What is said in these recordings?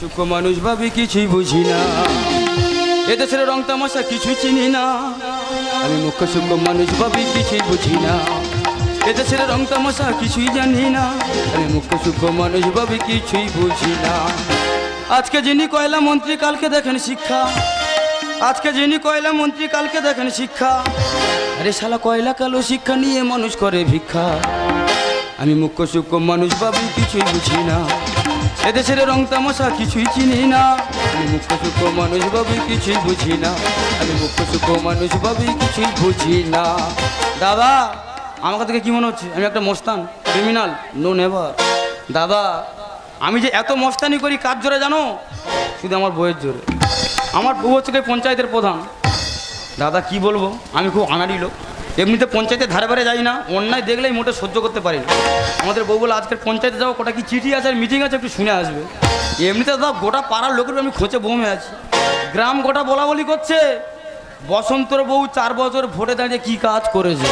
সুখ মানুষ ভাবি কিছুই বুঝি না। এদেশের রং তামাশা কিছুই চিনি না। আমি মুখ্য সুখ মানুষ ভাবি কিছুই বুঝি না। এদেশের রং তামাশা কিছুই জানি না। আমি মুখ্য সুখ মানুষ ভাবি কিছুই বুঝি না। আজকে যিনি কয়লা মন্ত্রী, কালকে দেখেন শিক্ষা। আজকে যিনি কয়লা মন্ত্রী, কালকে দেখেন শিক্ষা। আরে শালা কয়লা কালো শিক্ষা নিয়ে মানুষ করে ভিক্ষা। আমি মুখ্য সূক্ষ্ম মানুষ ভাবি কিছুই বুঝি না। এদেশের রং তামাশা কিছুই চিনি না। আমি মুখ্য সূক্ষ্ম মানুষ ভাবি, কিছুই বুঝি না। আমি মুখ্য সূক্ষ্ম মানুষ ভাবি, কিছুই বুঝি না। দাদা, আমার থেকে কি মনে হচ্ছে? আমি একটা মস্তান ক্রিমিনাল নো নেভার দাদা, আমি যে এত মস্তানি করি কাজ জোরে জানো? শুধু আমার বইয়ের জোরে। আমার বউ হচ্ছে পঞ্চায়েতের প্রধান। দাদা, কি বলব? আমি খুব আনাড়ি লোক। এমনিতে পঞ্চায়েতের ধারে ধারে যাই না, অন্যায় দেখলেই মোটে সহ্য করতে পারি না। আমাদের বউ বলে, আজকের পঞ্চায়েতে যাব কোটা কি চিঠি আছে আর মিটিং আছে একটু শুনে আসবে। এমনিতে দাদা গোটা পাড়ার লোকের আমি খোঁচে বমে আছি। গ্রাম গোটা বলা বলি করছে, বসন্তর বউ চার বছর ভোটে দাঁড়িয়ে কি কাজ করেছে?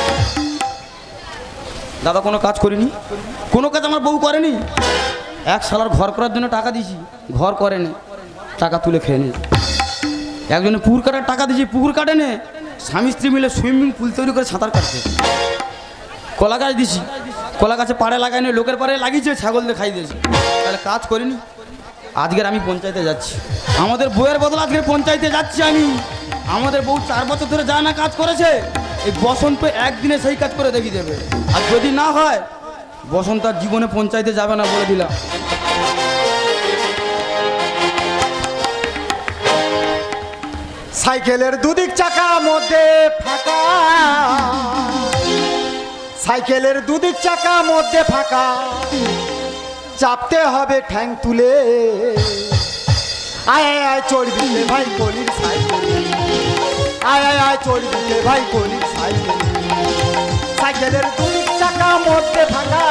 দাদা, কোনো কাজ করিনি? কোনো কাজ আমার বউ করেনি? এক সালার ঘর করার জন্য টাকা দিয়েছি, ঘর করেনি, টাকা তুলে খেয়ে নিয়েছে একজনে পুকুর কাটার টাকা দিয়েছি, পুকুর কাটে নে স্বামী স্ত্রী মিলে সুইমিং পুল তৈরি করে সাঁতার কাটছে। কলা গাছ দিছি। কলা গাছে পাড়ে লাগাই নি লোকের পাড়ে লাগিয়েছে, ছাগল দিয়ে খাই দিয়েছে। তাহলে কাজ করিনি। আজকের আমি পঞ্চায়েতে যাচ্ছি। আমাদের বইয়ের বদল আজকের পঞ্চায়েতে যাচ্ছি আমি। আমাদের বউ চার বছর ধরে যা না কাজ করেছে, এই বসন্ত একদিনে সেই কাজ করে দেখিয়ে দেবে। আর যদি না হয়, বসন্ত আর জীবনে পঞ্চায়েতে যাবে না বলে দিলাম। সাইকেলের দুদিক চাকা মধ্যে ফাঁকা। সাইকেলের দুদিক চাকা মধ্যে ফাঁকা। চাপতে হবে ঠ্যাং তুলে। আয় আয় আয়, চড়বি ভাই কলির সাইকেল। আয় আয় আয়, চড়বি ভাই কলির সাইকেল। সাইকেলের দুদিক চাকা মধ্যে ফাঁকা।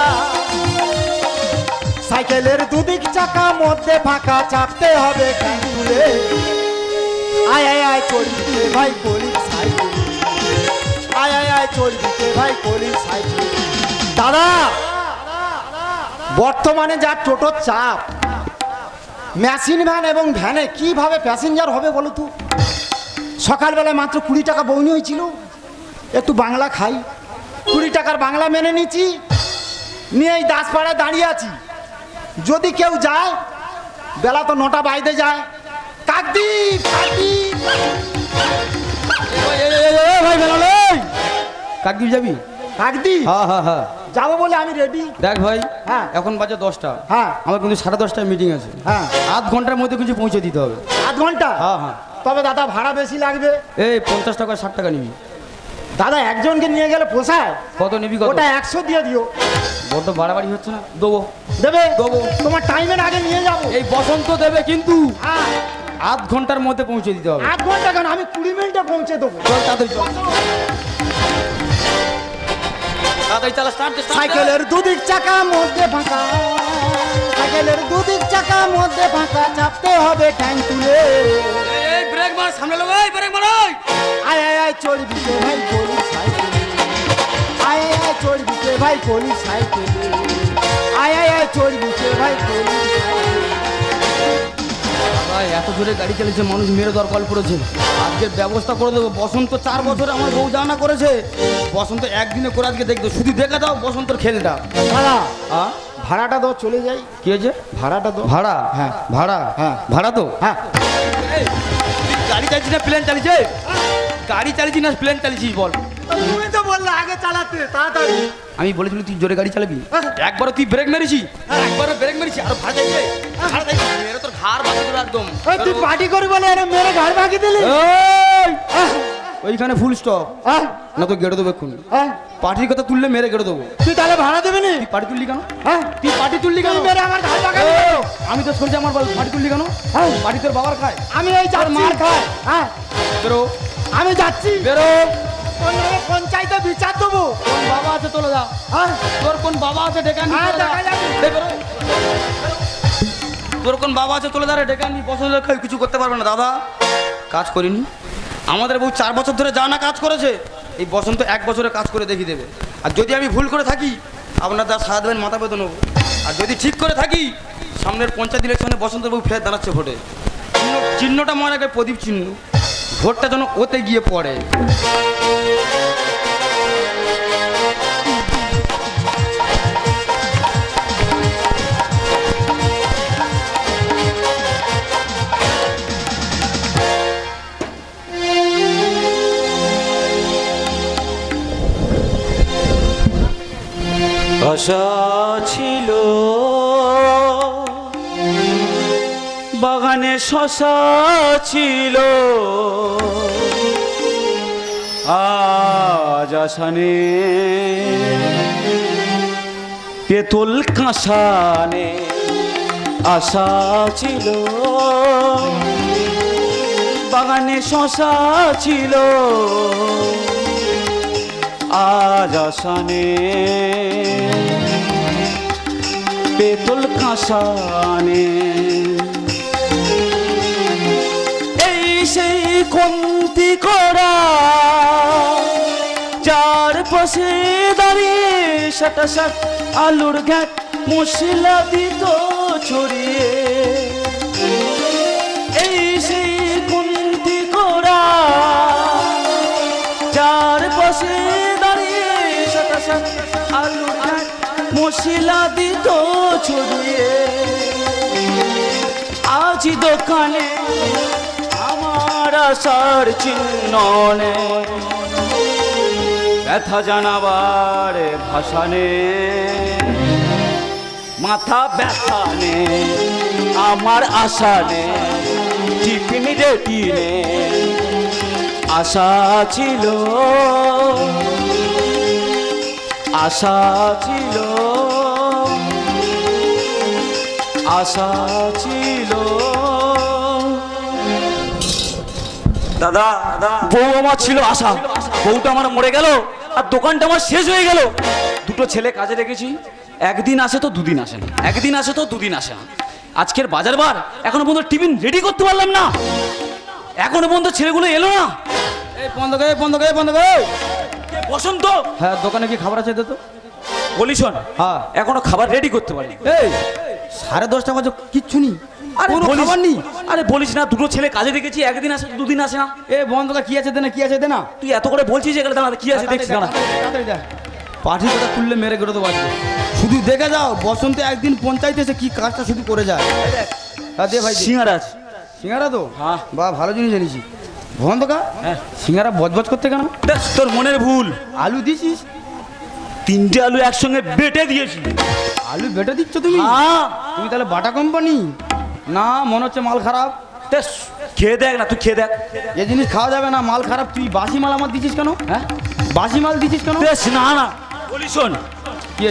সাইকেলের দুদিক চাকা মধ্যে ফাঁকা। চাপতে হবে ঠ্যাং তুলে। আয় আয় আয় চড়বি রে ভাই কলির সাইকেল আয় আয় আয় চড়বি রে ভাই কলির সাইকেল দাদা, বর্তমানে যা টোটোর চাপ, মেশিন ভ্যান এবং ভ্যানে কীভাবে প্যাসেঞ্জার হবে বলো তো? সকালবেলায় মাত্র কুড়ি টাকা বৌনি হয়েছিল। একটু বাংলা খাই। কুড়ি টাকার বাংলা মেনে নিচ্ছি নিয়ে এই দাসপাড়ায় দাঁড়িয়ে আছি। যদি কেউ যায়, বেলা তো নটা বাইতে যায়। ভাই কাকদ্বীপ যাবি? কাকদ্বীপ? হ্যাঁ হ্যাঁ হ্যাঁ। যাব বলে আমি রেডি দেখ ভাই হ্যাঁ। এখন বাজে দশটা। হ্যাঁ। আমার কিন্তু সাড়ে দশটায় মিটিং আছে। হ্যাঁ। আধ ঘণ্টার মধ্যে কিছু পৌঁছে দিতে হবে। আধ ঘণ্টা? হ্যাঁ হ্যাঁ। তবে দাদা ভাড়া বেশি লাগবে। এই পঞ্চাশ টাকা ষাট টাকা নিবি। দাদা একজনকে নিয়ে গেলে পোষায়? কত নিবি কত? ওটা একশো দিয়ে দিও। বড্ড বাড়াবাড়ি হচ্ছে না? দেবো। দেবে? দেবো। তোমার টাইমের আগে নিয়ে যাব। এই বসন্ত দেবে কিন্তু। হ্যাঁ। আধ ঘণ্টার মধ্যে পৌঁছে দিতে হবে। আধ ঘণ্টা কেন? আমি কুড়ি মিনিটে পৌঁছে দেবো। চল তাড়াতাড়ি চল। তাড়াতাড়ি চালা স্টার্ট সাইকেলের দুদিক চাকা মধ্যে ফাঁকা। সাইকেলের দুদিক চাকা মধ্যে ফাঁকা। চাপতে হবে ঠ্যাং তুলে। এই ব্রেক মার সামনে লোক এই ব্রেক মার ওই আয় আয় আয় চড়বি রে ভাই গলি সাইকেল। আয় আয় আয় চড়বি ভাই গলি সাইকেল। আয় আয় আয় চড়বি রে ভাই গলি ভাই এত জোরে গাড়ি চালিয়েছে মানুষ মেরে দরকার পড়েছে আজকের ব্যবস্থা করে দেবো। বসন্ত চার বছরে আমার বউ জানা করেছে। বসন্ত একদিনে করে আজকে দেখবে। শুধু দেখে দাও বসন্তর খেলটা। হ্যাঁ ভাড়াটা দাও চলে যাই। কি হয়েছে? ভাড়াটা দাও। ভাড়া? হ্যাঁ। ভাড়া? হ্যাঁ। ভাড়া তো? হ্যাঁ। গাড়ি চালিয়েছিস না প্লেন চালিয়েছে গাড়ি চালিয়েছিস না প্লেন চালিয়েছিস বল। তুমি তো বললে আগে চালাতে তাড়াতাড়ি। আমি বলেছিলি তুই জোরে গাড়ি চালাবি। একবারও তুই ব্রেক মেরেছি একবারও ব্রেক মেরেছি আর চাইছে মেরে তোর ঘাড় দেবে একদম। তুই পার্টি করবি বলে আরে মেরে ভাগি দিলি? ওইখানে ফুল স্টপ হ্যাঁ। না তো গেড়ে দেবো এক্ষুনি। হ্যাঁ। পার্টির কথা তুললে মেরে গেড়ে দেবো। তুই তাহলে ভাড়া দেবে নি? তুই পার্টি তুললি কেন? হ্যাঁ। তুই পার্টি তুললি কেন? মেরে আমার ঘর ভাগালি আমি তো শুনছি আমার পার্টি তুললি কেন? হ্যাঁ। পার্টি তোর বাবার খায়। আমি এই যাচ্ছি। মার খায়। হ্যাঁ। বেরো। আমি যাচ্ছি। বেরো। তোর নামে পঞ্চায়েতে বিচার দেবো। কোন বাবা আছে চলে যা। হ্যাঁ? তোর কোন বাবা আছে ডেকে আনি হ্যাঁ, দেখা যাবে। তোর কোন বাবা আছে চলে যা রে ডেকে আনি খাই কিছু করতে পারবে না দাদা। কাজ করিনি। আমাদের বউ চার বছর ধরে যা না কাজ করেছে এই বসন্ত এক বছরে কাজ করে দেখিয়ে দেবে। আর যদি আমি ভুল করে থাকি আপনার তার সারা দেবেন মাথা বেতন নেব। আর যদি ঠিক করে থাকি সামনের পঞ্চায়েত ইলেকশনে বসন্ত বউ ফের দাঁড়াচ্ছে ভোটে। চিহ্ন- চিহ্নটা মনে রাখবে প্রদীপ চিহ্ন। ভোটটা যেন ওতে গিয়ে পড়ে। আশা শশা ছিল। আজ আসানে পেতল কাঁসানে আশা ছিল। বাগানে শশা ছিল। আজ আসানে পেতল কাঁসানে সেই কমতি করা চার পাশে দাঁড়িয়ে সাটা সাট আলুর ঘ্যাট মশলা দিত ছড়িয়ে। এই সেই কমতি করা চার পাশে দাঁড়িয়ে সাটা সাট আলুর ঘাট মশলা দিত ছড়িয়ে। আজ দোকানে আসার চিহ্ন নেই ব্যথা জানাবার ভাষা নেই মাথা ব্যথা নেই আমার আশা নেই টিফিন রেডি নেই আশা ছিল আশা ছিল আশা ছিল। দাদা বউ আমার ছিল আশা। বউটা আমার মরে গেল আর দোকানটা আমার শেষ হয়ে গেল। দুটো ছেলে কাজে রেখেছি। একদিন আসে তো দুদিন আসে না। একদিন আসে তো দুদিন আসে না। আজকের বাজার বার। এখনও পর্যন্ত টিফিন রেডি করতে পারলাম না। এখনও পর্যন্ত ছেলেগুলো এলো না। এই বন্ধ বন্ধ বন্ধ বসন্ত? হ্যাঁ দোকানে কি খাবার আছে তো? বলি শোন। হ্যাঁ। এখনও খাবার রেডি করতে পারি এই সাড়ে দশটা বাজে কিচ্ছু নেই। আরে বলিস খাবার আরে বলিস না দুটো ছেলে কাজে রেখেছি একদিন আসে দুদিন আসে। না এ বন্ধ করে কি আছে দে না কি আছে দে না? তুই এত করে বলছিস এখানে দাঁড়া কি আছে দেখছি দাঁড়া। পাঠি কথা তুললে মেরে গেলে তো বাঁচবে শুধু দেখে যাও বসন্তে একদিন পঞ্চায়েতে এসে কি কাজটা শুধু করে যায়। দে ভাই দে। সিঙ্গারাজ সিঙ্গারা তো? হ্যাঁ। বা ভালো জিনিস জানিছি ভন্দকা হ্যাঁ। সিঙ্গারা বজবজ করতে কেন? তোর মনের ভুল। আলু দিছিস? তিনটে আলু একসঙ্গে বেটে দিয়েছি। আলু বেটে দিচ্ছ তুমি? হ্যাঁ। তুমি তাহলে বাটা কোম্পানি? না মনে হচ্ছে মাল খারাপ। দেখ, খেয়ে দেখ না তুই খেয়ে দেখ। এ জিনিস খাওয়া যাবে না মাল খারাপ। তুই বাসি মাল আমার দিছিস কেন? হ্যাঁ? বাসি মাল দিছিস কেন? বেশ না না। বলি শোন।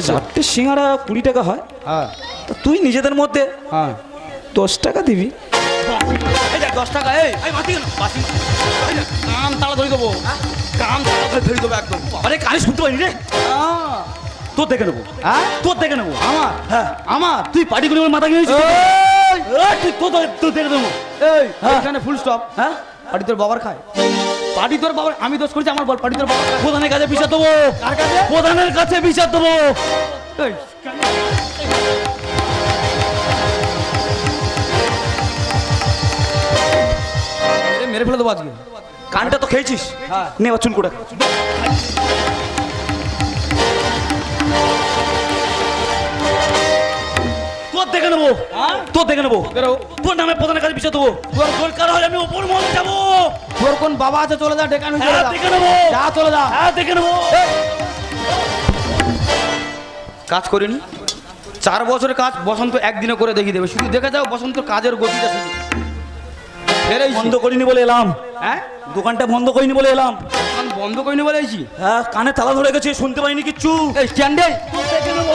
চারটে সিঙ্গারা কুড়ি টাকা হয়। হ্যাঁ। তা তুই নিজেদের মধ্যে হ্যাঁ। দশ টাকা দিবি। দশ টাকা এই তালা ধরে দেবো। কান তালা ধরে ফেলে দেবো একদম। আরে কানে শুনতে পারি রে। আহ, তোর দেখে নেব। হ্যাঁ? তোর দেখে নেব। আমার? হ্যাঁ। আমার? তুই পার্টি করে মাথা কিনেছিস তুই তোর তোর- দেখে দেবো এই! হ্যাঁ। এখানে ফুল স্টপ হ্যাঁ? পার্টি তোর বাবার খায়। পার্টি তোর বাবার আমি দোষ করছি আমার বল পার্টি তোর বাবার প্রধানের কাছে বিচার দেবো। প্রধানের কাছে বিচার দেবো। এই, মেরে ফেলে দেবো আজকে। কানটা তো খেয়েছিস? হ্যাঁ। নে চুল করে নেব হ্যাঁ? তোর দেখে নেব। তোর নামে প্রধানের কাছে বিচার দেবো তোর হয় আমি ওপর মহলে যাব। তোর কোন বাবা আছে চলে যা ডেকে আনবি, চলে হ্যাঁ যা। দেখে নেব। যা চলে যা। হ্যাঁ দেখে নেব। কাজ করিনি। চার বছরের কাজ বসন্ত একদিনে করে দেখিয়ে দেবে। শুধু দেখে যাও বসন্ত কাজের গতিটা শুধু। বন্ধ করিনি বলে এলাম। হ্যাঁ? দোকানটা বন্ধ করিনি বলে এলাম। দোকান বন্ধ করিনি বলেছি হ্যাঁ কানে তালা ধরে গেছে শুনতে পাইনি কিচ্ছু। এই স্ট্যান্ডে দেখে নেব।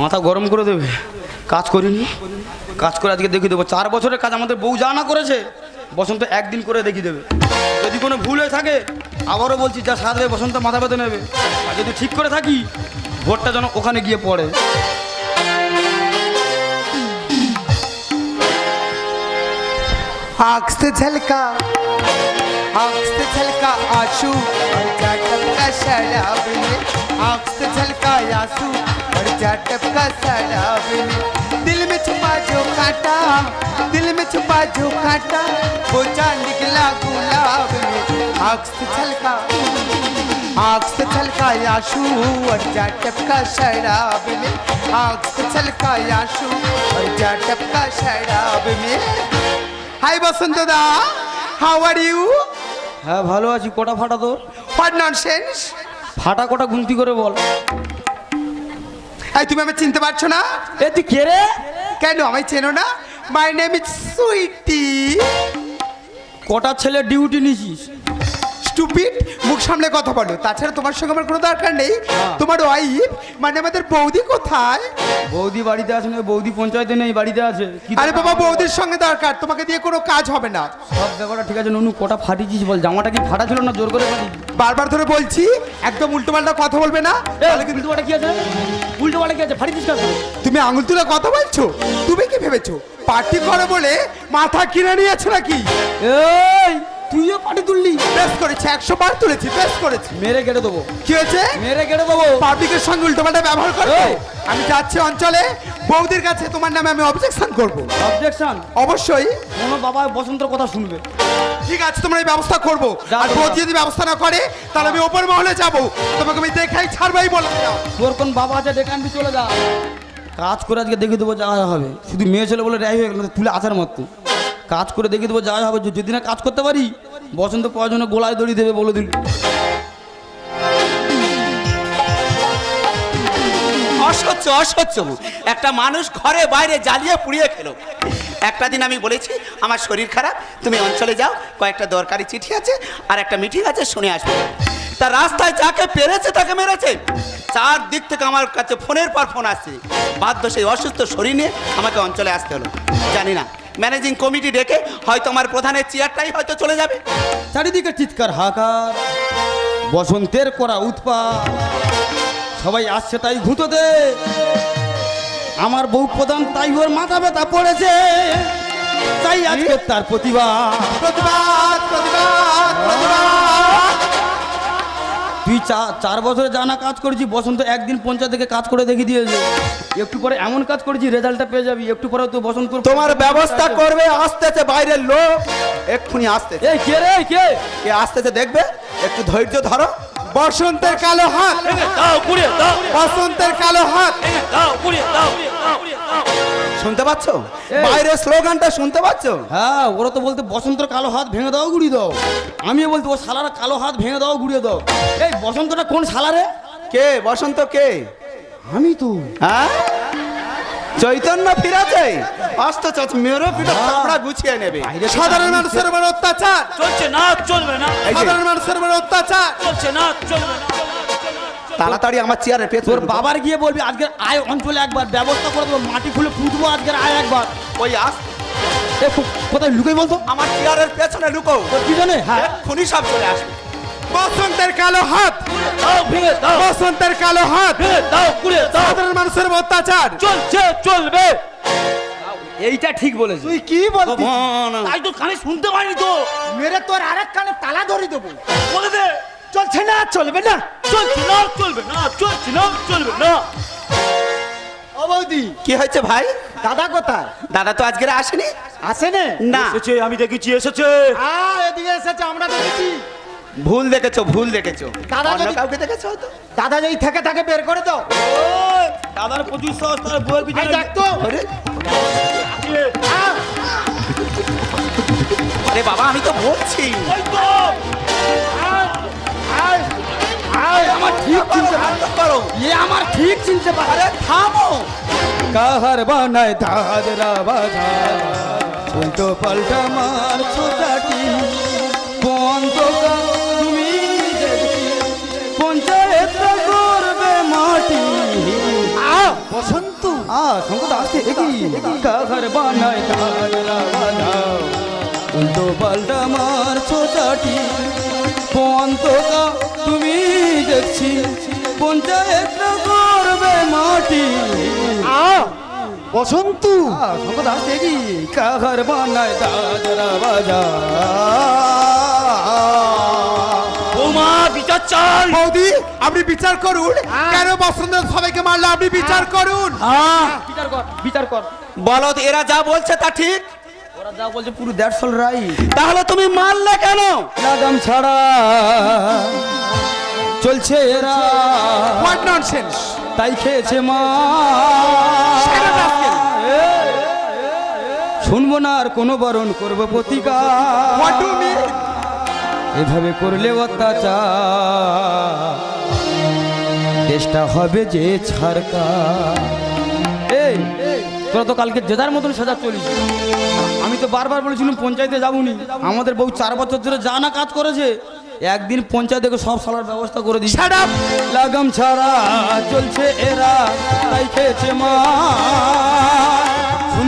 মাথা গরম করে দেবে কাজ করিনি কাজ করে আজকে দেখিয়ে দেবো চার বছরের কাজ আমাদের বউ যা না করেছে বসন্ত একদিন করে দেখিয়ে দেবে যদি কোনো ভুল হয়ে থাকে আবারও বলছি যা সাজবে বসন্ত মাথা পেতে নেবে আর যদি ঠিক করে থাকি ভোটটা যেন ওখানে গিয়ে পড়ে आँख से झलका आँख से आँसू और जा टपका शराब में। आँख से आँसू और जा टपका शराब में। दिल में छुपा जो कांटा, दिल में छुपा जो कांटा, वो जा निकला गुलाब में। आँख से आँख से छलका आँसू और जा टपका शराब में। आँख से छलका आँसू और जा टपका शराब में। हाय बसंत दा हाउ आर यू হ্যাঁ ভালো আছি। কটা ফাটা তোর? হোয়াট ননসেন্স ফাটা কটা গুনতি করে বল। এই তুমি আমি চিনতে পারছ না? এ তুই কে রে? কেন আমায় চেনো না? মাই নেম ইজ সুইটি কটা ছেলে ডিউটি নিছিস? স্টুপিড মুখ সামলে কথা বলো। তাছাড়া তোমার সঙ্গে আমার কোনো দরকার নেই। তোমার ওয়াইফ মানে আমাদের বৌদি কোথায়? বৌদি বাড়িতে আছে না বৌদি পঞ্চায়েতে নেই বাড়িতে আছে। আরে বাবা বৌদির সঙ্গে দরকার। তোমাকে দিয়ে কোনো কাজ হবে না। সব ব্যাপারটা ঠিক আছে নুনু কটা ফাটিছিস বল? জামাটা কি ফাটা ছিল না? জোর করে বারবার ধরে বলছি একদম উল্টো পাল্টা কথা বলবে না। তাহলে কি উল্টো পাটা কি আছে? উল্টো পাটা কি আছে? ফাটিছিস কেন? তুমি আঙুল তুলে কথা বলছো? তুমি কি ভেবেছো? পার্টি করে বলে মাথা কিনে নিয়েছো নাকি? এই তুইও পাটি তুললি। বেশ করেছি একশো বার তুলেছি বেশ করেছি। মেরে কেটে দেবো। কি হয়েছে? মেরে কেটে দেবো। পাবলিকের সঙ্গে উল্টোপাল্টা ব্যবহার এই! আমি যাচ্ছি অঞ্চলে বৌদির কাছে তোমার নামে আমি অবজেকশন করব। অবজেকশন অবশ্যই। কোনো বাবা বসন্তর কথা শুনবে। ঠিক আছে তোমরা এই ব্যবস্থা করব। আর। বৌদি যদি ব্যবস্থা না করে তাহলে আমি ওপর মহলে যাব। তোমাকে আমি দেখাই ছাড়বাই বলে তোর কোন বাবা আছে ডেকে আনবি চলে যা। কাজ করে আজকে দেখে দেবো যা হবে। শুধু মেয়ে ছেলে বলে রেয়াই হয়ে গেল তুলে আসার মতো কাজ করে দেখে দেবো যা হবে, যদি না কাজ করতে পারি, বসন্ত প্রয়োজনে গোলায় দড়ি দেবে বলে দিল। অসহ্য অসহ্য একটা মানুষ ঘরে বাইরে জ্বালিয়ে পুড়িয়ে খেলো। একটা দিন আমি বলেছি, আমার শরীর খারাপ, তুমি অঞ্চলে যাও, কয়েকটা দরকারি চিঠি আছে আর একটা মিটিং আছে, শুনে আসবে। তা রাস্তায় যাকে পেরেছে তাকে মেরেছে। চার দিক থেকে আমার কাছে ফোনের পর ফোন আসছে। বাধ্য সেই অসুস্থ শরীর নিয়ে আমাকে অঞ্চলে আসতে হলো। জানি না। ম্যানেজিং কমিটি ডেকে হয়তো আমার প্রধানের চেয়ারটাই হয়তো চলে যাবে। চারিদিকে চিৎকার হাকার বসন্তের করা উৎপাত। সবাই আসছে তাই ঘুঁতোতে আমার বউ প্রধান তাই ওর মাথা ব্যথা পড়েছে। তাই আজকে তার প্রতিবাদ। প্রতিবাদ প্রতিবাদ প্রতিবাদ। তুই চা- চার বছরে জানা কাজ করেছি বসন্ত একদিন পঞ্চায়েত থেকে কাজ করে দেখিয়ে দিয়েছে। একটু পরে এমন কাজ করেছি রেজাল্টটা পেয়ে যাবি একটু পরে তুই বসন্ত তোমার ব্যবস্থা করবে আসতেছে বাইরের লোক। এক্ষুনি আস্তে এই কে রে কে? কে আসতেছে দেখবে? একটু ধৈর্য ধরো। বসন্তের কালো হাত। বসন্তের কালো হাত। শুনতে পাচ্ছ? বাইরে বাইরের স্লোগানটা শুনতে পাচ্ছ? হ্যাঁ ওরা তো বলতে বসন্তের কালো হাত ভেঙে দাও গুড়িয়ে দাও। আমিও বলতে ও শালারা কালো হাত ভেঙে দাও গুড়িয়ে দাও। এই বসন্তটা কোন শালারে? কে? বসন্ত কে? আমি তো। হ্যাঁ? চৈতন্য ফিরেছে। আসতে চাচ্ছ মেরো পিঠে চামড়া গুছিয়ে নেবে। সাধারণ মানুষের উপর অত্যাচার। চলছে না চলবে না। সাধারণ মানুষের উপর অত্যাচার। চলছে না চলবে না। তাড়াতাড়ি আমার চেয়ারের পেছনে তোর বাবার গিয়ে বলবি আজকের আয় অঞ্চলে একবার ব্যবস্থা করে দেবো মাটি খুলে পুঁতবো আজকের আয় একবার। ওই আস। কোথায় লুকাই বলতো? আমার চেয়ারের পেছনে ঢুকো। তোর পিছনে হ্যাঁ এক্ষুনি সব চলে আসবে। বসন্তের কালো হাত। বসন্তের কালো হাত। সাধারণ মানুষের অত্যাচার। চলছে চলবে। এইটা ঠিক বলেছিস। তুই কি বলবি তাই তো কানে শুনতে পাইনি তো। মেরে তোর আরেক কানে তালা ধরে দেবো। বলে দে। চলছে না চলবে না। চলছে না চলবে না চলছে না চলবে না। ও বৌদি। কি হয়েছে ভাই? দাদা কোথায়? দাদা তো আজকে আসেনি। আসে নে। এসেছে আমি দেখেছি এসেছে। এদিকে এসেছে আমরা দেখেছি। ভুল দেখেছ ভুল দেখেছ। দাদা যদি- কাউকে দেখেছ হয়তো? দাদা যদি থেকে থাকে বের করে দাও। দাদার প্রচুর সাহস তার বউয়ের পিছনে দেখ তো। আরে, আরে বাবা আমি তো বলছি ওই তো। আয়, আয়, আয়, আমার ঠিক চিনতে পারে। বন্ধ করো এ আমার ঠিক চিনতে পারে। আরে থামো। কাহার বানায় দাদরা বাধা? উল্টো পাল্টা মার ছোটাটি বন্ধ বসন্ত। আ সংকট আসছে দেখি কাহার বানায় উল্টো পাল্টা মার ছোটাটি কর তুমি দেখছি পঞ্চায়েত করবে মাটি। আ, বসন্তু। শঙ্কর দেখি কাঘর বানায় দাদরা বাজা চাই বৌদি আপনি বিচার করুন। কেন বসন্ত সবাইকে মারলো? আপনি বিচার করুন। হ্যাঁ। বিচার কর বিচার কর। বলদ এরা যা বলছে তা ঠিক? ওরা যা বলছে পুরো দ্যাটস অল রাইট। তাহলে তুমি মারলে কেন? লাগাম ছাড়া চলছে এরা। হোয়াট ননসেন্স তাই খেয়েছে মা। শুনব না আর কোনো বরণ করব প্রতিকার। মিন এভাবে করলে অত্যাচার। দেশটা হবে যে ছাড়কা এই তোরা তো কালকে যার মতন সাজা চলিস। আমি তো বারবার বলেছিলাম পঞ্চায়েতে যাবনি। আমাদের বউ চার বছর ধরে যা না কাজ করেছে একদিন পঞ্চায়েতে সব সালার ব্যবস্থা করে দিই লাগাম ছাড়া চলছে এরা তাই খেয়েছে মা।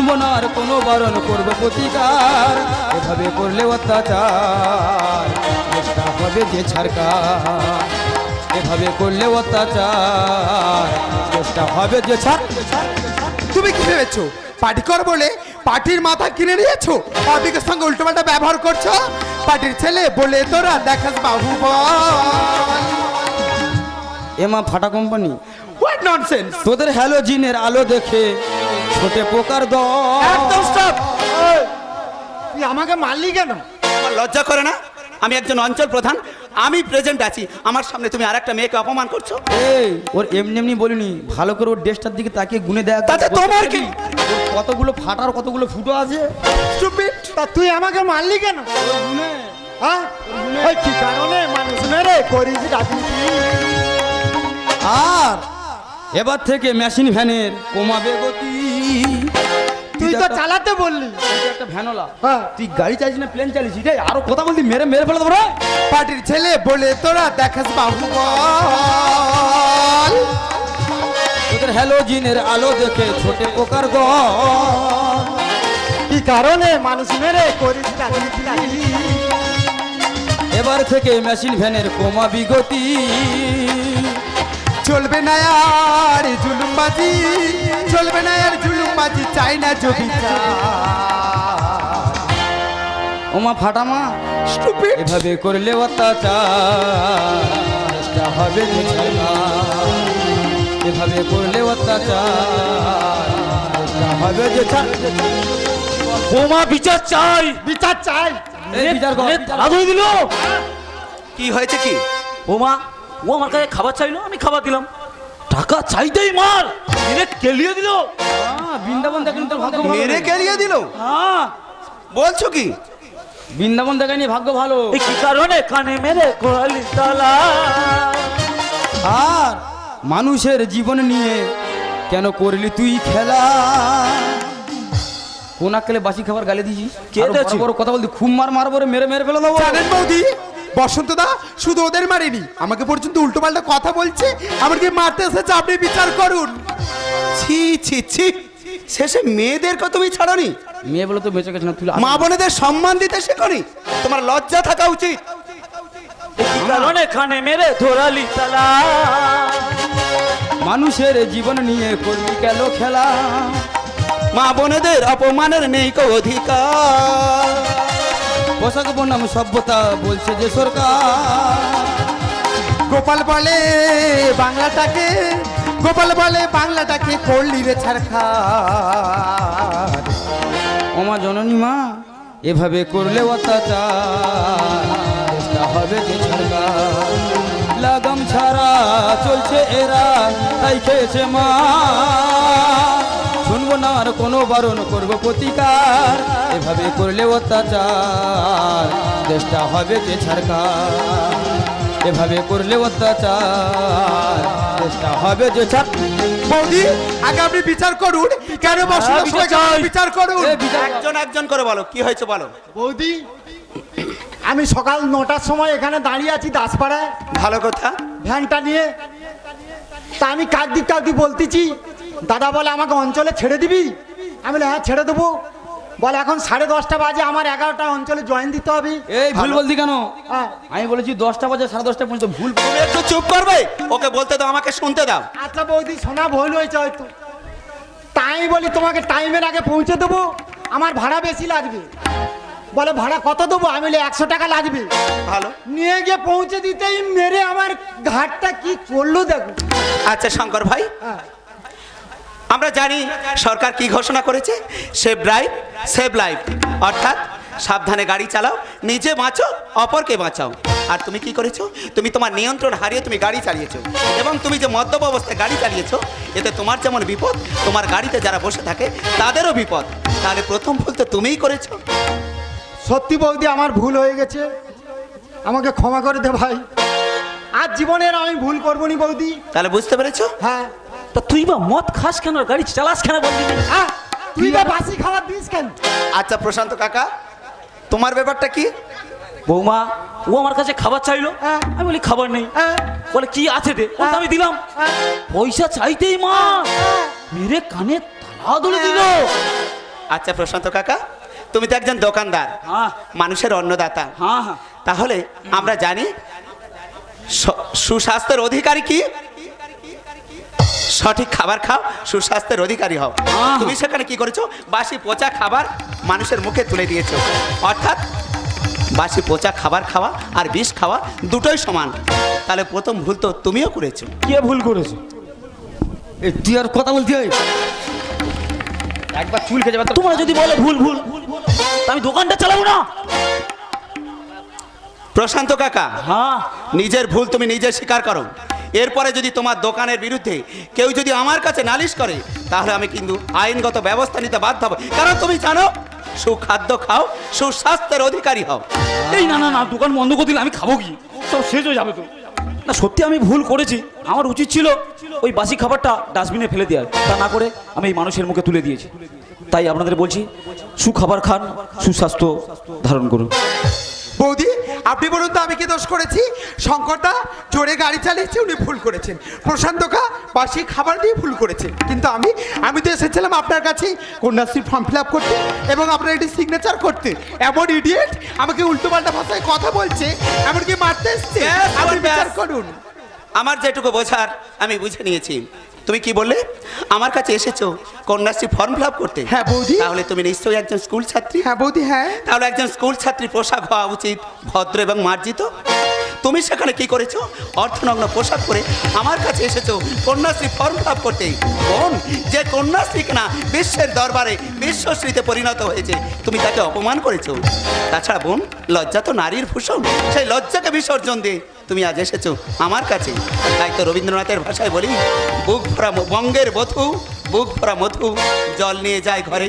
শুনব না আর কোনো বারণ করব প্রতিকার। এভাবে করলে অত্যাচার চেষ্টা হবে যে ছাড়কার। এভাবে করলে অত্যাচার চেষ্টা হবে যে ছাড়। তুমি কি ভেবেছো? পার্টি কর বলে পার্টির মাথা কিনে নিয়েছো? পাবলিকের সঙ্গে উল্টোপাল্টা ব্যবহার করছ? পার্টির ছেলে বলে তোরা দেখাস বাহু এমা ফাটা কোম্পানি। হোয়াট ননসেন্স তোদের হ্যালোজিনের আলো দেখে ছোটে পোকার দল একদম স্টপ তুই আমাকে মারলি কেন? আমার লজ্জা করে না? আমি একজন অঞ্চল প্রধান। আমি প্রেজেন্ট আছি। আমার সামনে তুমি আরেকটা মেয়েকে অপমান করছ। এই ওর এমনি এমনি বলিনি। ভালো করে ওর ড্রেসটার দিকে তাকিয়ে গুনে তাতে তোমার কি? ওর কতগুলো ফাটার কতগুলো ফুটো আছে? স্টুপিড তা তুই আমাকে মারলি কেন? হ্যাঁ? ওই কি কারণে? মানুষ মেরে করিস রাজনীতি। আর এবার থেকে মেশিন ভ্যানের কমাবে গতি। তুই তো চালাতে বললি। একটা ভ্যানওয়ালা। হ্যাঁ। তুই গাড়ি চালিস না প্লেন চালিস? রে আরও কথা বলতি মেরে মেরে ফেলে দেবো রে। পার্টির ছেলে বলে তোরা দেখাস বাহু তোদের হ্যালোজিনের আলো দেখে ছোটে পোকার গ কি কারণে মানুষ মেরে করিস এবার থেকে মেশিন ভ্যানের কমাবি গতি। চলবে না আর জুলুমবাজি চলবে না আর জুলুমবাজি চাই না জবি ওমা ফাটামা স্টুপিড এভাবে করলে অত্যাচার হবে এভাবে করলে অত্যাচার হবে যে। বৌমা বিচার চাই। বিচার চাই। এই বিচার দিল? কি হয়েছে কি? বৌমা ও আমার কাছে খাবার চাইলো আমি খাবার দিলাম। টাকা চাইতেই মার। মেরে কেলিয়ে দিল। আহ, বৃন্দাবন দেখেনি তোর ভাগ্য ভালো। মেরে কেলিয়ে দিল? হ্যাঁ। বলছো কি? বৃন্দাবন দেখায়নি ভাগ্য ভালো। এই কি কারণে কানে মেরে কোয়ালি তালা? আর মানুষের জীবন নিয়ে কেন করলি তুই খেলা? কোন আক্কেলে বাসি খাবার গালে দিছিস কে বড় কথা বলতি খুব মার মারবো মেরে মেরে ফেলে দেবো। জানেন বৌদি বসন্ত দা শুধু ওদের মারেনি। আমাকে পর্যন্ত উল্টো পাল্টা কথা বলছে আমাকে মারতে এসেছে আপনি বিচার করুন। ছি ছি ছি। শেষে মেয়েদেরকে তুমি ছাড়নি? মেয়ে বলে তো বেঁচে গেছে না তুই মা বোনেদের সম্মান দিতে শেখনি? তোমার লজ্জা থাকা উচিত। মেরে ধরালি তালা। মানুষের জীবন নিয়ে করবি কেন খেলা? মা বোনেদের অপমানের নেই কো অধিকার। পোশাক বনাম সভ্যতা বলছে যে সরকার। গোপাল বলে বাংলাটাকে গোপাল বলে বাংলাটাকে করলি রে ছাড়খা ওমা জননী মা এভাবে করলে অত্যাচার হবে যে সরকার লাগাম ছাড়া চলছে এরা তাই খেয়েছে মা। আর কোনো বারণ করব প্রতিকার। এভাবে করলে অত্যাচার চেষ্টা হবে যে সরকার এভাবে করলে অত্যাচার চেষ্টা হবে যে ছাড়। বৌদি আগে আপনি বিচার করুন। কেন হ্যাঁ, বিচার চাই। বিচার করুন। একজন একজন করে বলো কি হয়েছে বলো? বৌদি আমি সকাল নটার সময় এখানে দাঁড়িয়ে আছি দাসপাড়ায়। ভালো কথা। ভ্যানটা নিয়ে। তা আমি কাকদি কাকদি বলতেছি। দাদা বলে আমাকে অঞ্চলে ছেড়ে দিবি? আমি বলি হ্যাঁ ছেড়ে দেবো। বলে এখন সাড়ে দশটা বাজে আমার এগারোটা অঞ্চলে জয়েন দিতে হবে। এই ভুল বলতি কেন? হ্যাঁ। আমি বলেছি দশটা বাজে সাড়ে দশটা পর্যন্ত ভুল একটু চুপ করবে? ওকে বলতে দাও আমাকে শুনতে দাও। আচ্ছা বৌদি শোনা ভুল হয়েছে হয়তো। তাই বলি তোমাকে টাইমের আগে পৌঁছে দেবো। আমার ভাড়া বেশি লাগবে। বলে ভাড়া কত দেবো? আমি বলি একশো টাকা লাগবে। ভালো। নিয়ে গিয়ে পৌঁছে দিতেই মেরে আমার ঘাটটা কি করল দেখো। আচ্ছা শঙ্কর ভাই হ্যাঁ। আমরা জানি সরকার কি ঘোষণা করেছে সেভ ড্রাইভ সেভ লাইফ অর্থাৎ সাবধানে গাড়ি চালাও নিজে বাঁচো অপরকে বাঁচাও। আর তুমি কি করেছ? তুমি তোমার নিয়ন্ত্রণ হারিয়ে তুমি গাড়ি চালিয়েছো এবং তুমি যে মদ্যপ অবস্থায় গাড়ি চালিয়েছো এতে তোমার যেমন বিপদ তোমার গাড়িতে যারা বসে থাকে তাদেরও বিপদ। তাহলে প্রথম ভুল তো তুমিই করেছ। সত্যি বৌদি আমার ভুল হয়ে গেছে। আমাকে ক্ষমা করে দে ভাই। আর জীবনের আমি ভুল করব নি বৌদি। তাহলে বুঝতে পেরেছ? হ্যাঁ। তা তুই বা মদ খাস কেন? আর গাড়ি চালাস কেন বলবি তুই বা বাসি খাবার দিস কেন? আচ্ছা প্রশান্ত কাকা তোমার ব্যাপারটা কি? বৌমা ও আমার কাছে খাবার চাইলো। হ্যাঁ। আমি বলি খাবার নেই। হ্যাঁ। বলে কি আছে দে? বলতে আমি দিলাম। পয়সা চাইতেই মা। মেরে কানে তালা ধরে দিল। আচ্ছা প্রশান্ত কাকা তুমি তো একজন দোকানদার হ্যাঁ মানুষের অন্নদাতা। হ্যাঁ হ্যাঁ তাহলে আমরা জানি সুস্বাস্থ্যের অধিকারী কি? সঠিক খাবার খাও সুস্বাস্থ্যের অধিকারী হও। তুমি সেখানে কি করেছ? বাসি পচা খাবার মানুষের মুখে তুলে দিয়েছ। অর্থাৎ বাসি পচা খাবার খাওয়া আর বিষ খাওয়া দুটোই সমান। তাহলে প্রথম ভুল তো তুমিও করেছ। কে ভুল করেছে? তুই আর কথা বলতে হয় একবার চুল খেয়ে যাবে তোমরা যদি বলে ভুল ভুল আমি দোকানটা চালাবো না। প্রশান্ত কাকা হ্যাঁ। নিজের ভুল তুমি নিজে স্বীকার করো। এরপরে যদি তোমার দোকানের বিরুদ্ধে কেউ যদি আমার কাছে নালিশ করে তাহলে আমি কিন্তু আইনগত ব্যবস্থা নিতে বাধ্য হব। কারণ তুমি জানো সুখাদ্য খাও সুস্বাস্থ্যের অধিকারী হও। এই না না না দোকান বন্ধ করে দিলে আমি খাব কি? সব শেষ হয়ে যাবে তো। না সত্যি আমি ভুল করেছি। আমার উচিত ছিল ওই বাসি খাবারটা ডাস্টবিনে ফেলে দেওয়ার। তা না করে আমি এই মানুষের মুখে তুলে দিয়েছি। তাই আপনাদের বলছি সুখাবার খান সুস্বাস্থ্য ধারণ করুন। বৌদি আপনি বলুন তো আমি কি দোষ করেছি? শঙ্করদা জোরে গাড়ি চালিয়েছে উনি ভুল করেছেন। প্রশান্তকা বাসি খাবার দিয়ে ভুল করেছে কিন্তু আমি আমি তো এসেছিলাম আপনার কাছে কন্যাশ্রী ফর্ম ফিল আপ করতে এবং আপনার এটি সিগনেচার করতে। এমন ইডিয়েট আমাকে উল্টোপাল্টা ভাষায় কথা বলছে এমনকি মারতে এসছে। করুন। আমার যেটুকু বোঝার আমি বুঝে নিয়েছি। তুমি কি বললে? আমার কাছে এসেছ কন্যাশ্রী ফর্ম ফিল আপ করতে। হ্যাঁ, বৌদি। তাহলে তুমি নিশ্চয়ই একজন স্কুল ছাত্রী। হ্যাঁ বৌদি হ্যাঁ। তাহলে একজন স্কুল ছাত্রী পোশাক হওয়া উচিত ভদ্র এবং মার্জিত। তুমি সেখানে কি করেছ? অর্থনগ্ন পোশাক পরে আমার কাছে এসেছ, কন্যাশ্রী ফর্ম ফিল আপ করতে। বোন, যে কন্যাশ্রী কিনা বিশ্বের দরবারে বিশ্বশ্রীতে পরিণত হয়েছে, তুমি তাকে অপমান করেছ। তাছাড়া বোন, লজ্জা তো নারীর ভূষণ, সেই লজ্জাকে বিসর্জন দিয়ে তুমি আজ এসেছ আমার কাছে। তাই তো রবীন্দ্রনাথের ভাষায় বলি, বুক ভরা বঙ্গের বধু, বুক ভরা মধু, জল নিয়ে যায় ঘরে।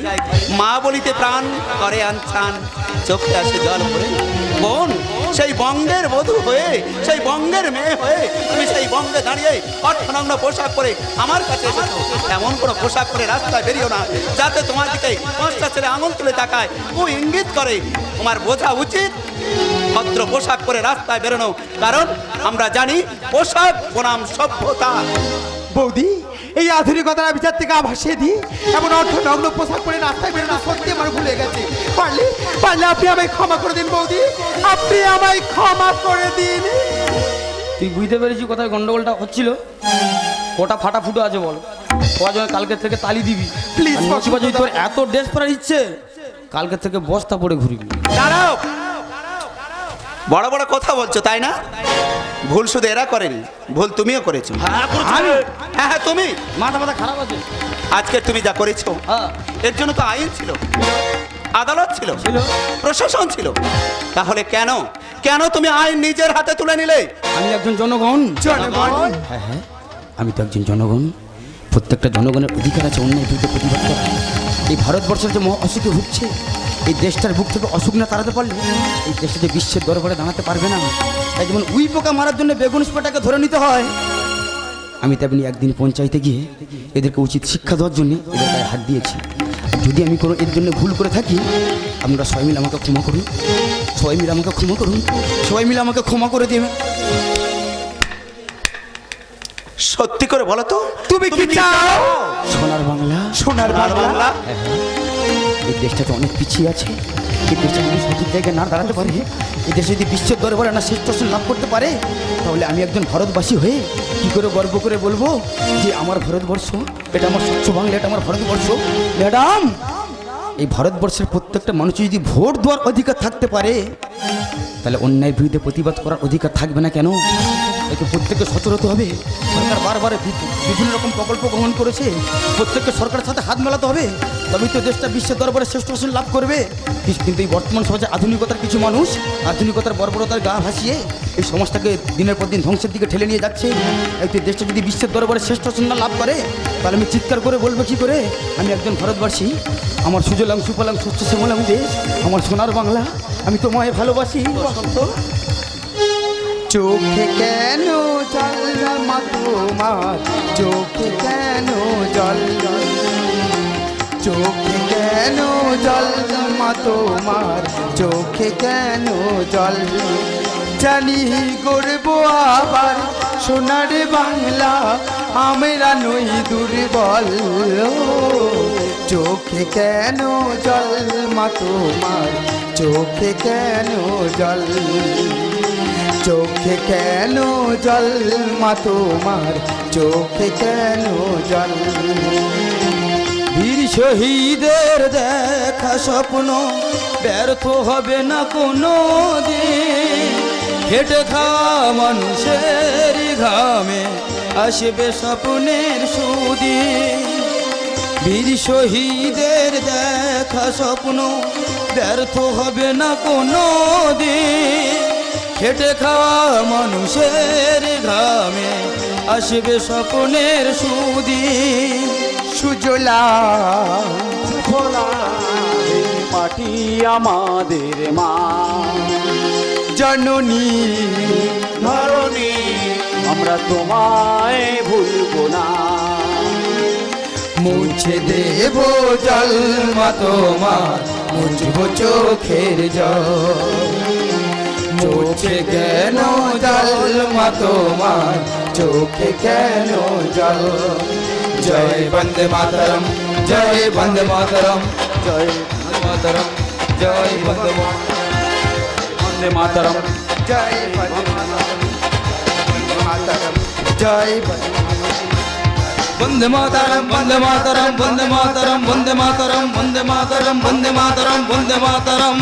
মা বলিতে প্রাণ, করে আনছান, চোখে আসে জল ভরে। বোন সেই বঙ্গের বধূ হয়ে, সেই বঙ্গের মেয়ে হয়ে তুমি সেই বঙ্গে দাঁড়িয়ে অর্থনগ্ন পোশাক পরে আমার কাছে এসেছ। এমন কোনো পোশাক পরে রাস্তায় বেরিও না। যাতে তোমার দিকে পাঁচটা ছেলে আঙুল তুলে তাকায়। ও ইঙ্গিত করে, তোমার বোঝা উচিত। ভদ্র পোশাক পরে রাস্তায় বেরোনো। কারণ আমরা জানি পোশাক বনাম সভ্যতা। বৌদি এই আধুনিকতার বিচার থেকে ভাসিয়ে দিই। এমন অর্থ নগ্ন পোশাক পরে রাস্তায় বেরোনো সত্যি আমার ভুলে গেছে। পারলে পারলে আপনি আমায় ক্ষমা করে দিন বৌদি। আপনি আমায় ক্ষমা করে দিন। তুই বুঝতে পেরেছি কোথায় গন্ডগোলটা হচ্ছিল? কটা ফাটা ফুটো আছে বল। কজন কালকে থেকে তালি দিবি। যদি তোর এত ড্রেস পরার ইচ্ছে কালকে থেকে বস্তা পরে ঘুরবি। দাঁড়াও বড় বড় কথা বলছো তাই না? ভুল শুধু এরা করেনি ভুল তুমিও করেছ। হ্যাঁ হ্যাঁ হ্যাঁ তুমি? মাথা মাথা খারাপ আছে। আজকে তুমি যা করেছ হ্যাঁ। এর জন্য তো আইন ছিল আদালত ছিল ছিল। প্রশাসন ছিল। তাহলে কেন? কেন তুমি আইন নিজের হাতে তুলে নিলে? আমি একজন জনগণ। জনগণ? হ্যাঁ হ্যাঁ। আমি তো একজন জনগণ। প্রত্যেকটা জনগণের অধিকার আছে অন্য বিরুদ্ধে প্রতিবাদ করা। এই ভারতবর্ষের যে মহা অসুখে ভুগছে এই দেশটার বুক থেকে অসুখ না তাড়াতে পারলে এই দেশটা যে বিশ্বের দরবারে দাঁড়াতে পারবে না। তাই যেমন উই পোকা মারার জন্য বেগুন স্পোটাকে ধরে নিতে হয় আমি তেমনি একদিন পঞ্চায়েতে গিয়ে এদেরকে উচিত শিক্ষা দেওয়ার জন্য এদের গায়ে হাত দিয়েছি। যদি আমি কোনো এর জন্য ভুল করে থাকি আপনারা সবাই মিলে আমাকে ক্ষমা করুন। সবাই মিলে আমাকে ক্ষমা করুন। সবাই মিলে আমাকে ক্ষমা করে দেবেন সত্যি করে বলো তো। তুমি কি চাও? সোনার বাংলা। সোনার বাংলা। বাংলা এই দেশটা তো অনেক পিছিয়ে আছে। এই দেশে যদি সঠিক জায়গায় না দাঁড়াতে পারে। এই দেশে যদি বিশ্বের দরবারে না শ্রেষ্ঠ লাভ করতে পারে, তাহলে আমি একজন ভারতবাসী হয়ে কী করে গর্ব করে বলব যে আমার ভারতবর্ষ, এটা আমার স্বচ্ছ বাংলা, এটা আমার ভারতবর্ষ। ম্যাডাম, এই ভারতবর্ষের প্রত্যেকটা মানুষ যদি ভোট দেওয়ার অধিকার থাকতে পারে, তাহলে অন্যায়ের বিরুদ্ধে প্রতিবাদ করার অধিকার থাকবে না কেন? একে প্রত্যেককে হতে হবে। সরকার বারবার বিভিন্ন রকম প্রকল্প গ্রহণ করেছে। প্রত্যেককে সরকারের সাথে হাত মেলাতে হবে। তবেই তো দেশটা বিশ্বের দরবারে শ্রেষ্ঠ আসন লাভ করবে। কিন্তু এই বর্তমান সমাজে আধুনিকতার কিছু মানুষ, আধুনিকতার বর্বরতার গা ভাসিয়ে এই সমাজটাকে দিনের পর দিন ধ্বংসের দিকে ঠেলে নিয়ে যাচ্ছে। তো দেশটা যদি বিশ্বের দরবারে শ্রেষ্ঠ আসন লাভ করে, তাহলে আমি চিৎকার করে বলব কি করে? আমি একজন ভারতবাসী। আমার সুজলাং সুফলাং সুস্থ শ্যামলাং দেশ। আমার সোনার বাংলা। আমি তোমায় ভালোবাসি। চোখে কেন জল মা তোমার? চোখে কেন জল চোখে কেন জল মা তোমার? চোখে কেন জল? জানি গড়ব আবার সোনার বাংলা, আমরা নই দুর্বল। চোখে কেন জল মা তোমার? চোখে কেন জল? চোখে কেন জল মা তোমার? চোখে কেন জল? বীর শহীদের দেখা স্বপ্ন ব্যর্থ হবে না কোনো দিন খেটে মানুষের ঘামে, আসবে স্বপ্নের সুদিন। বীর শহীদের দেখা স্বপ্ন ব্যর্থ হবে না কোনো দিন খেটে খাওয়া মানুষের ঘামে আসবে স্বপ্নের সুদিন। সুজলা মাটি আমাদের মা। জননী ধরণী আমরা তোমায় ভুলবো না। মুছে দেব জল মা তোমার মুছব চোখের জল। মুছে কেন জল মা তোমার চোখে কেন জল জয় বন্দে মাতরম জয় বন্দে মাতরম জয় মাতরম জয় বন্দে বন্দে মাতরম জয় বন্দে মাতরম জয় বন্দে বন্দে মাতরম বন্দে মাতরম বন্দে মাতরম বন্দে মাতরম বন্দে মাতরম বন্দে মাতরম বন্দে মাতরম